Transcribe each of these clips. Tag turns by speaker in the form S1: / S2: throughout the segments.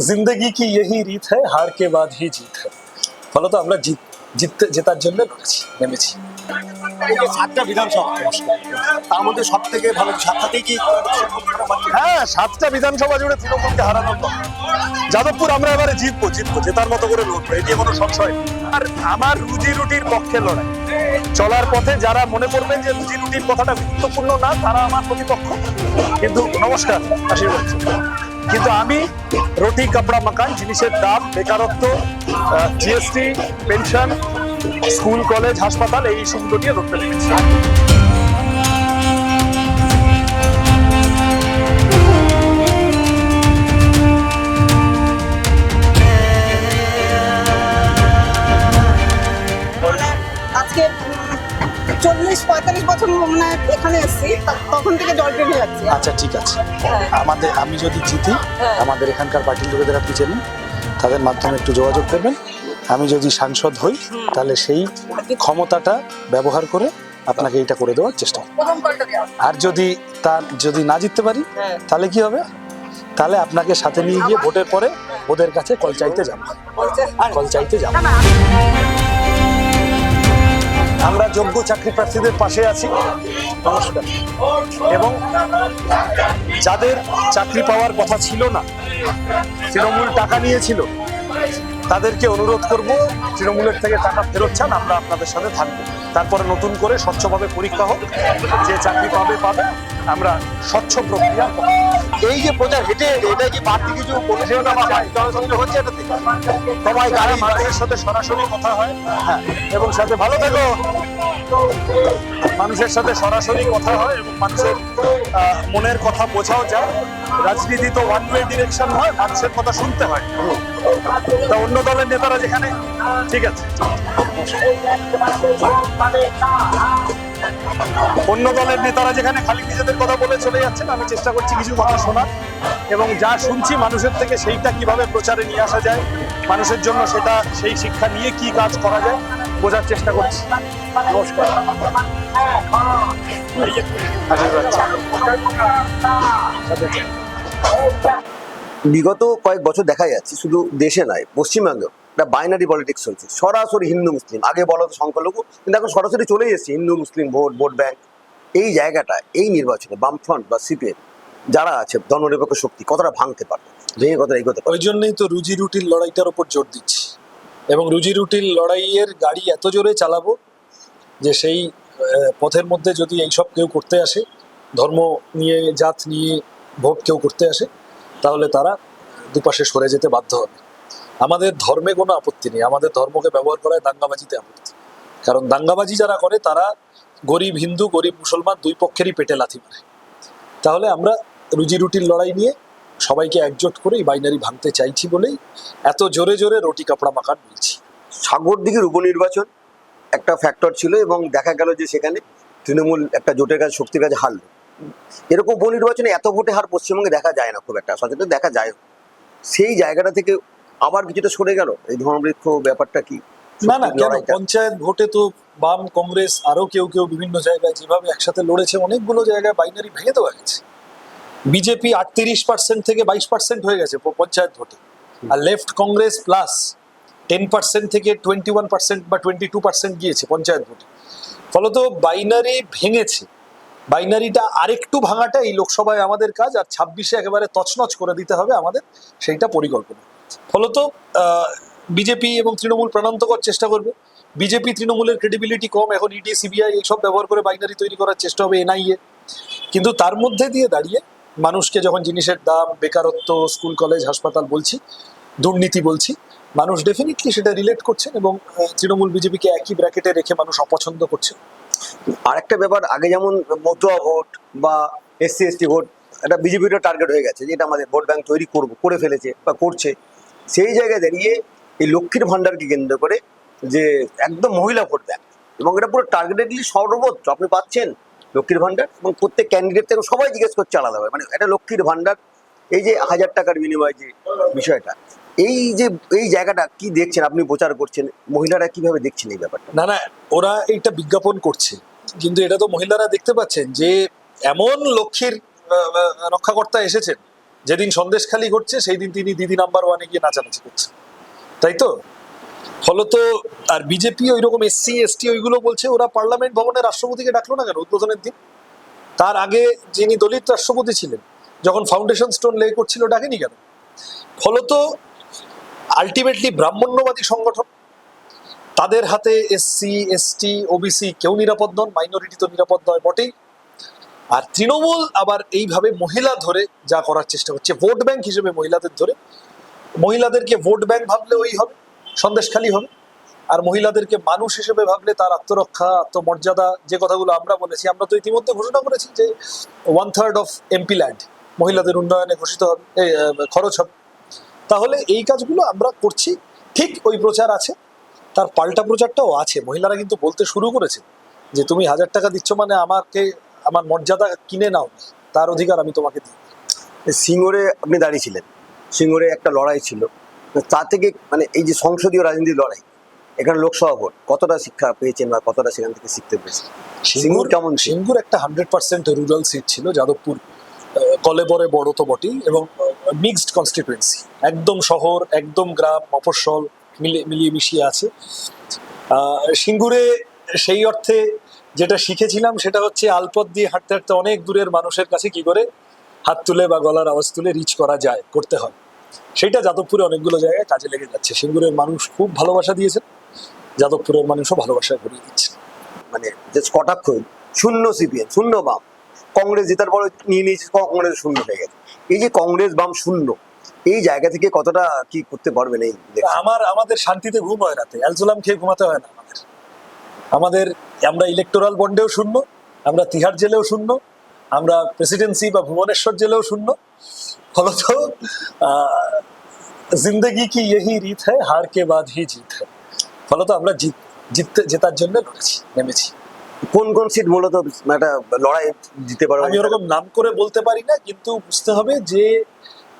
S1: জিন্দগি কি ইহি রীত হ্যাঁ হার কে বাদ হি জিত হ্যাঁ ফলত আমরা জিত জিততে জেতার জন্য লড়েছি নেমেছি।
S2: এই সাতটা বিধানসভা। তার মধ্যে সব থেকে ভালো সাতটাতে কি
S1: হ্যাঁ সাতটা বিধানসভা জুড়ে তৃণমূলকে হারানো যাদবপুর আমরা এবারে জিতবো জিতবো জেতার মতো করে লড়বো এই নিয়ে কোনো সংশয় আর আমার রুজি রুটির পক্ষে লড়াই। চলার পথে যারা মনে করবেন যে রুজি রুটির কথাটা গুরুত্বপূর্ণ না তারা আমার প্রতিপক্ষ। কিন্তু নমস্কার আশীর্বাদ। কিন্তু আমি রুটি, কাপড়া মাকান জিনিসের দাম, বেকারত্ব জিএসটি পেনশন স্কুল কলেজ হাসপাতাল, এই ইস্যুগুলো নিয়ে লড়তে লেগেছি
S3: চল্লিশ পঁয়তাল্লিশ বছর মানে এখানে এসেছি তখন থেকে জল টেনে যাচ্ছি।
S1: আচ্ছা ঠিক আছে।
S3: হ্যাঁ।
S1: আমাদের আমি যদি জিতি
S3: হ্যাঁ।
S1: আমাদের এখানকার পার্টির লোকেদের আপনি চেনেন তাদের মাধ্যমে একটু যোগাযোগ করবেন। আমি যদি সাংসদ হই তাহলে সেই ক্ষমতাটা ব্যবহার করে আপনাকে এইটা করে দেওয়ার চেষ্টা। আর যদি তা যদি না জিততে পারি
S3: হ্যাঁ।
S1: তাহলে কি হবে? তাহলে আপনাকে সাথে নিয়ে গিয়ে ভোটের পরে ওদের কাছে কল চাইতে যাব। কল চাইতে যাব। আমরা যোগ্য চাকরি প্রার্থীদের পাশে আছি নমস্কার এবং যাদের চাকরি পাওয়ার কথা ছিল না, তৃণমূল টাকা নিয়েছিল, তাদেরকে অনুরোধ করব, তৃণমূলের থেকে টাকা ফেরত চান, আমরা আপনাদের সাথে থাকব তারপরে নতুন করে স্বচ্ছভাবে পরীক্ষা হোক, যে চাকরি পাবে পাবে, আমরা স্বচ্ছ প্রক্রিয়া।
S2: এই যে প্রচার হেঁটে এটা কি বাড়তি কিছু পরিষেবা বা জনসংযোগ হচ্ছে এটাতে? সবাই গাড়ি
S1: মানুষের সাথে সরাসরি কথা হয় হ্যাঁ এবং সাথে ভালো থেকো। মানুষের সাথে সরাসরি কথা হয় এবং মানুষের মনের কথা বোঝাও যায়। রাজনীতি তো ওয়ান ওয়ে ডিরেকশন হয়, মানুষের কথা শুনতে হয়। তা অন্য দলের নেতারা যেখানে, ঠিক আছে। অন্য দলের নেতারা যেখানে খালি নিজেদের কথা বলে চলে যাচ্ছেন, আমি চেষ্টা করছি কিছু কথা শোনার। এবং যা শুনছি মানুষের থেকে সেইটা কীভাবে প্রচারে নিয়ে আসা যায়, মানুষের জন্য সেটা, সেই শিক্ষা নিয়ে কি কাজ করা যায়, বোঝার চেষ্টা করছি।
S2: বিগত কয়েক বছর দেখা যাচ্ছে, শুধু দেশে নয় পশ্চিমবঙ্গে একটা বাইনারি পলিটিক্স চলছে। সরাসরি হিন্দু, মুসলিম। আগে বলো তো সংখ্যালঘু, কিন্তু এখন সরাসরি চলেই এসেছে। Hindu, Muslim, vote vote bank. এই জায়গাটা এই নির্বাচনে বামফ্রন্ট বা সিপিএম যারা আছে, ধর্মনিরপেক্ষ শক্তি, কতটা ভাঙতে পারবে? ভেঙে কতটা এগোতে পারবে
S1: ওই জন্যই তো রুজি রুটির লড়াইটার উপর জোর দিচ্ছি। এবং রুজি রুটির লড়াইয়ের গাড়ি এত জোরে চালাবো যে সেই পথের মধ্যে যদি এইসব কেউ করতে আসে, ধর্ম নিয়ে, জাত নিয়ে ভোট কেউ করতে আসে, তাহলে তারা দুপাশে সরে যেতে বাধ্য হবে। আমাদের ধর্মে কোনো আপত্তি নেই। আমাদের ধর্মকে ব্যবহার করায় দাঙ্গাবাজিতে আপত্তি। কারণ দাঙ্গাবাজি যারা করে, তারা গরিব হিন্দু, গরিব মুসলমান দুই পক্ষেরই পেটে লাথি মারে। তাহলে আমরা রুজি রুটির লড়াই নিয়ে সবাইকে একজোট করে এই বাইনারি ভাঙতে চাইছি বলেই এত জোরে জোরে রুটি কাপড়া মাখান বলছি।
S2: সাগর দিঘির উপনির্বাচন একটা ফ্যাক্টর ছিল এবং দেখা গেল যে সেখানে তৃণমূল একটা জোটের কাছে, শক্তির কাছে হারলো। এরকম উপনির্বাচনে এত ভোটে হার পশ্চিমবঙ্গে দেখা যায় না খুব একটা। সচেতন দেখা যায়। সেই জায়গাটা থেকে আবার কিছুটা সরে গেল? এই ধর্মবৃক্ষ ব্যাপারটা কি?
S1: না না কেন? পঞ্চায়েত ভোটে তো বাম কংগ্রেস আরও কেউ কেউ বিভিন্ন জায়গায় যেভাবে একসাথে লড়েছে অনেকগুলো জায়গায় বাইনারি ভেঙে দেওয়া গেছে। বিজেপি আটত্রিশ পার্সেন্ট থেকে বাইশ পার্সেন্ট হয়ে গেছে পঞ্চায়েত ভোটে। আর left Congress plus ten percent থেকে টোয়েন্টি ওয়ান পার্সেন্ট বা টোয়েন্টি টু পার্সেন্ট গিয়েছে পঞ্চায়েত ভোটে। ফলত বাইনারি ভেঙেছে। বাইনারিটা আরেকটু ভাঙাটা এই লোকসভায় আমাদের কাজ আর ছাব্বিশে একেবারে তছনছ করে দিতে হবে আমাদের সেইটা পরিকল্পনা। ফলত বিজেপি এবং তৃণমূল প্রাণান্তকর চেষ্টা করবে। বিজেপি তৃণমূলের ক্রেডিবিলিটি কম, এখন ইডি সিবিআই এইসব ব্যবহার করে বাইনারি তৈরি করার চেষ্টা হবে এনআইএ কিন্তু তার মধ্যে দিয়ে দাঁড়িয়ে মানুষকে যখন জিনিসের দাম, বেকারত্ব, স্কুল, কলেজ, হাসপাতাল বলছি, দুর্নীতি বলছি, মানুষ ডেফিনেটলি সেটা রিলেট করছেন এবং তৃণমূল বিজেপিকে একই ব্র্যাকেটে রেখে মানুষ অপছন্দ করছে।
S2: আরেকটা ব্যাপার, আগে যেমন মতুয়া ভোট বা এসসি এসটি ভোট একটা বিজেপিরও টার্গেট হয়ে গেছে যেটা আমাদের ভোট ব্যাংক তৈরি করব, করে ফেলেছে বা করছে। সেই জায়গায় দাঁড়িয়ে এই লক্ষ্মীর ভান্ডারকে কেন্দ্র করে যে একদম মহিলা ভোট ব্যাংক এবং এটা পুরো টার্গেটেডলি সর্বোচ্চ আপনি পাচ্ছেন লক্ষ্মীর ভান্ডার এবং প্রত্যেক ক্যান্ডিডেট থেকে সবাই জিজ্ঞেস করছে আলাদাভাবে মানে এটা লক্ষ্মীর ভান্ডার এই যে হাজার টাকার বিনিময় যে বিষয়টা, এই যে, এই জায়গাটা কি দেখছেন, আপনি প্রচার করছেন, মহিলারা কীভাবে দেখছেন এই ব্যাপারটা?
S1: না না, ওরা এইটা বিজ্ঞাপন করছে। কিন্তু এটা তো মহিলারা দেখতে পাচ্ছেন যে এমন লক্ষ্মীর রক্ষাকর্তা এসেছেন। যেদিন সন্দেশখালি ঘটছে সেই দিন তিনি দিদি নাম্বার ওয়ানে গিয়ে নাচানাচি করছেন। তাই তো? ফলত আর বিজেপি ওই রকম এসসি এসটি ওইগুলো বলছে, ওরা পার্লামেন্ট ভবনে রাষ্ট্রপতিকে ডাকলো না কেন উদ্বোধনের দিন? তার আগে যিনি দলিত রাষ্ট্রপতি ছিলেন, যখন ফাউন্ডেশন স্টোন লে করছিল, ডাকেনি কেন? ফলত আলটিমেটলি ব্রাহ্মণ্যবাদী সংগঠন, তাদের হাতে এসসি এসটি ওবিসি কেউ নিরাপদ নন মাইনরিটি তো নিরাপদ নয়, বটেই। আর তৃণমূল আবার এইভাবে মহিলা ধরে যা করার চেষ্টা করছে, ভোট ব্যাংক হিসেবে মহিলাদের ধরে। মহিলাদেরকে ভোট ব্যাংক ভাবলে ওই হবে, সন্দেশখালি হবে। আর মহিলাদেরকে মানুষ হিসেবে ভাবলে তার আত্মরক্ষা, আত্মমর্যাদা, যে কথাগুলো আমরা বলেছি, আমরা তো ইতিমধ্যে ঘোষণা করেছি যে one third of MP land মহিলাদের উন্নয়নে ঘোষিত হবে খরচ হবে। তাহলে এই কাজগুলো আমরা করছি, ঠিক ওই প্রচার আছে, তার পাল্টা প্রচারটাও আছে। মহিলারা কিন্তু বলতে শুরু করেছে যে, তুমি হাজার টাকা দিচ্ছ মানে আমাকে আমার মর্যাদা কিনে নাও তার অধিকার আমি তোমাকে দিই।
S2: সিঙ্গরে আপনি দাঁড়িয়েছিলেন। সিঙ্গরে একটা লড়াই ছিল। তা থেকে মানে এই যে সংসদীয় রাজনীতির লড়াই এখানে লোকসভা ভোট কতটা শিক্ষা পেয়েছেন বা কতটা সেখান থেকে শিখতে পেরেছেন? সিঙ্গুর কেমন
S1: সিঙ্গুর একটা হান্ড্রেড পার্সেন্ট রুরাল সিট ছিল যাদবপুর কলেবরে বড় তো বটেই এবং মিক্সড কনস্টিটুয়েন্সি একদম শহর একদম গ্রাম মফস্বল মিলে মিলিয়ে মিশিয়ে আছে। সিঙ্গুরে সেই অর্থে যেটা শিখেছিলাম সেটা হচ্ছে আলপথ দিয়ে হাঁটতে হাঁটতে অনেক দূরের মানুষের কাছে কি করে? হাত তুলে বা গলার আওয়াজ তুলে রিচ করা যায় করতে হয়। সেটা যাদবপুরে অনেকগুলো জায়গায় কাজে লেগে যাচ্ছে। সিঙ্গুরের মানুষ খুব ভালোবাসা দিয়েছেন। যাদবপুরের মানুষও ভালোবাসা ঘুরিয়ে দিচ্ছে।
S2: মানে যে কটাক্ষ শূন্য সিপিএম শূন্য বাম। কংগ্রেস জেতার পরে নিয়ে নিয়েছে কংগ্রেস শূন্য হয়ে গেছে। এই যে কংগ্রেস বাম শূন্য এই জায়গা থেকে কতটা কি করতে পারবেন এই?
S1: আমার আমাদের শান্তিতে ঘুম হয় রাতে। অ্যালজোলাম খেয়ে ঘুমাতে হয় না আমাদের। আমাদের আমরা ইলেকটোরাল বন্ডেও শূন্য আমরা তিহার জেলেও শূন্য আমরা প্রেসিডেন্সি বা ভুবনেশ্বর জেলেও শূন্য। ফলত জিন্দগি কি ইহি রীত হ্যাঁ হার কে বাদ হি জিত হ্যাঁ ফলত আমরা জিত জিততে জেতার জন্য লড়েছি নেমেছি।
S2: কোন কোন সিট মূলত একটা লড়াই দিতে পারো।
S1: আমি ওরকম নাম করে বলতে পারি না কিন্তু বুঝতে হবে যে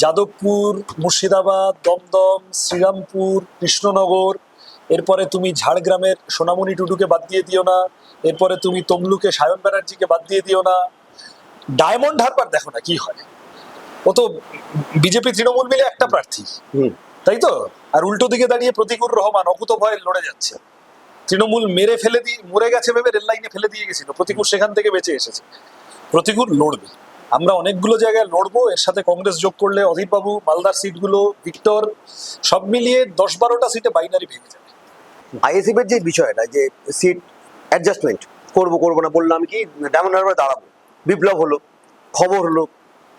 S1: যাদবপুর মুর্শিদাবাদ দমদম শ্রীরামপুর কৃষ্ণনগর এরপরে তুমি ঝাড়গ্রামের সোনামণি টুডুকে বাদ দিয়ে দিও না। এরপরে তুমি তমলুকে সায়ন ব্যানার্জিকে বাদ দিয়ে দিও না। ডায়মন্ড হারবার দেখো না কি হয়। ও তো বিজেপি তৃণমূল মিলে একটা প্রার্থী। তাই তো? আর উল্টো দিকে দাঁড়িয়ে প্রতিকুর রহমান অকুত ভয়ে লড়ে যাচ্ছে। তৃণমূল মেরে ফেলে দিয়ে মরে গেছে ভেবে রেল লাইনে ফেলে দিয়ে গেছিল। প্রতিকুর সেখান থেকে বেঁচে এসেছে। প্রতিকুর লড়বে। আমরা অনেকগুলো জায়গায় লড়বো। এর সাথে কংগ্রেস যোগ করলে অধীর বাবু মালদার সিটগুলো ভিক্টর সব মিলিয়ে দশ বারোটা সিটে বাইনারি ভেঙে যাবে।
S2: আইএসএফ এর যে বিষয়টা, যে সিট অ্যাডজাস্টমেন্ট করব করব না, বললাম কি, ডায়মন্ড হারবার দাঁড়াবো। বিপ্লব হলো, খবর হলো।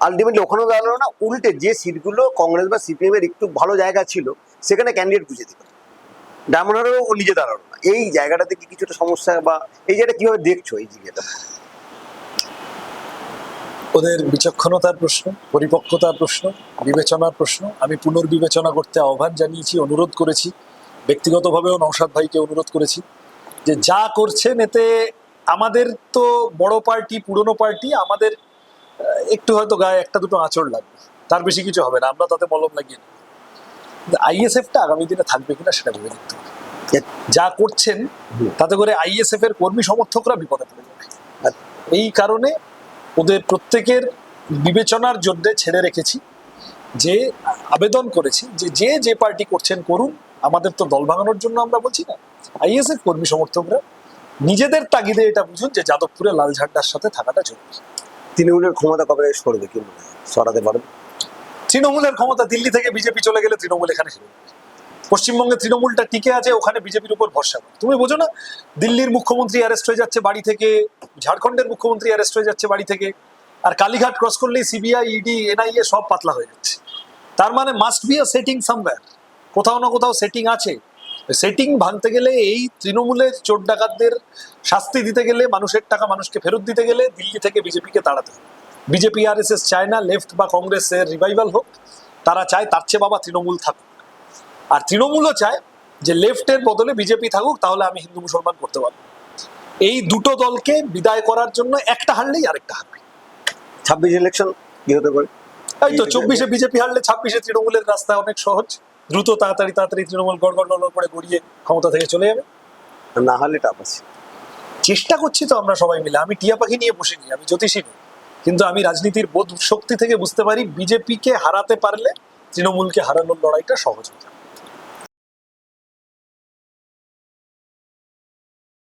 S2: আলটিমেটলি ওখানেও দাঁড়াল না, উল্টে যে সিটগুলো কংগ্রেস বা সিপিএম এর একটু ভালো জায়গা ছিল, সেখানে ক্যান্ডিডেট খুঁজে দিল। ডায়মন্ড হারবারও ও নিজে দাঁড়াল না। এই জায়গাটাতে কি কিছুটা সমস্যা বা এই জায়গাটা কীভাবে দেখছ এই জায়গাটা
S1: ওদের বিচক্ষণতার প্রশ্ন, পরিপক্কতার প্রশ্ন, বিবেচনার প্রশ্ন, আমি পুনর্বিবেচনা করতে আহ্বান জানিয়েছি, অনুরোধ করেছি। ব্যক্তিগতভাবেও নৌসাদ ভাইকে অনুরোধ করেছি যে যা করছেন এতে আমাদের তো বড় পার্টি পুরনো পার্টি আমাদের একটু হয়তো গায়ে একটা দুটো আঁচড় লাগবে। তার বেশি কিছু হবে না আমরা তাতে মলম লাগিয়ে নেব। আইএসএফটা আগামী দিনে থাকবে কিনা সেটা ভেবে দেখতে হবে। যা করছেন তাতে করে আইএসএফ এর কর্মী সমর্থকরা বিপদে পড়ে যাবে। এই কারণে ওদের প্রত্যেকের বিবেচনার জন্য ছেড়ে রেখেছি যে আবেদন করেছি যে যে যে পার্টি করছেন করুন আমাদের তো দল ভাঙানোর জন্য আমরা বলছি না। আইএসএফ কর্মী সমর্থকরা নিজেদের তাগিদে এটা বুঝুন যে যাদবপুরে লাল ঝান্ডার সাথে থাকাটা জরুরি।
S2: তৃণমূলের ক্ষমতা কবে সরবে কি সরাতে পারবে?
S1: তৃণমূলের ক্ষমতা দিল্লি থেকে বিজেপি চলে গেলে তৃণমূল এখানে হেরে। পশ্চিমবঙ্গে তৃণমূলটা টিকে আছে ওখানে বিজেপির উপর ভরসা করে। তুমি বোঝো না দিল্লির মুখ্যমন্ত্রী অ্যারেস্ট হয়ে যাচ্ছে বাড়ি থেকে ঝাড়খণ্ডের মুখ্যমন্ত্রী অ্যারেস্ট হয়ে যাচ্ছে বাড়ি থেকে আর কালীঘাট ক্রস করলেই সিবিআই ইডি এনআইএ সব পাতলা হয়ে যাচ্ছে। তার মানে must be a setting somewhere কোথাও না কোথাও সেটিং আছে। সেটিং ভাঙতে গেলে এই তৃণমূলের চোর ডাকাতদের শাস্তি দিতে গেলে মানুষের টাকা মানুষকে ফেরত দিতে গেলে দিল্লি থেকে বিজেপিকে তাড়াতে বিজেপি আর এস এস চায় না লেফট বা কংগ্রেসের রিভাইভাল হোক তারা চায় তার চেয়ে বাবা তৃণমূল থাকুক। আর তৃণমূলও চায় যে লেফটের বদলে বিজেপি থাকুক তাহলে আমি হিন্দু মুসলমান করতে পারব। এই দুটো দলকে বিদায় করার জন্য একটা হারলেই আরেকটা হারবে।
S2: ছাব্বিশ ইলেকশন কি হতে পারে
S1: এই তো চব্বিশে বিজেপি হারলে ছাব্বিশে তৃণমূলের রাস্তা অনেক সহজ। দ্রুত তাড়াতাড়ি তাড়াতাড়ি তৃণমূল গড় গড় গড় করে গড়িয়ে ক্ষমতা থেকে চলে যাবে।
S2: না হলে টাপ আছে।
S1: চেষ্টা করছি তো আমরা সবাই মিলে। আমি টিয়া পাখি নিয়ে বসিনি আমি জ্যোতিষী নই। কিন্তু আমি রাজনীতির বোধ শক্তি থেকে বুঝতে পারি বিজেপিকে হারাতে পারলে তৃণমূলকে হারানোর লড়াইটা সহজ হয়ে যাবে।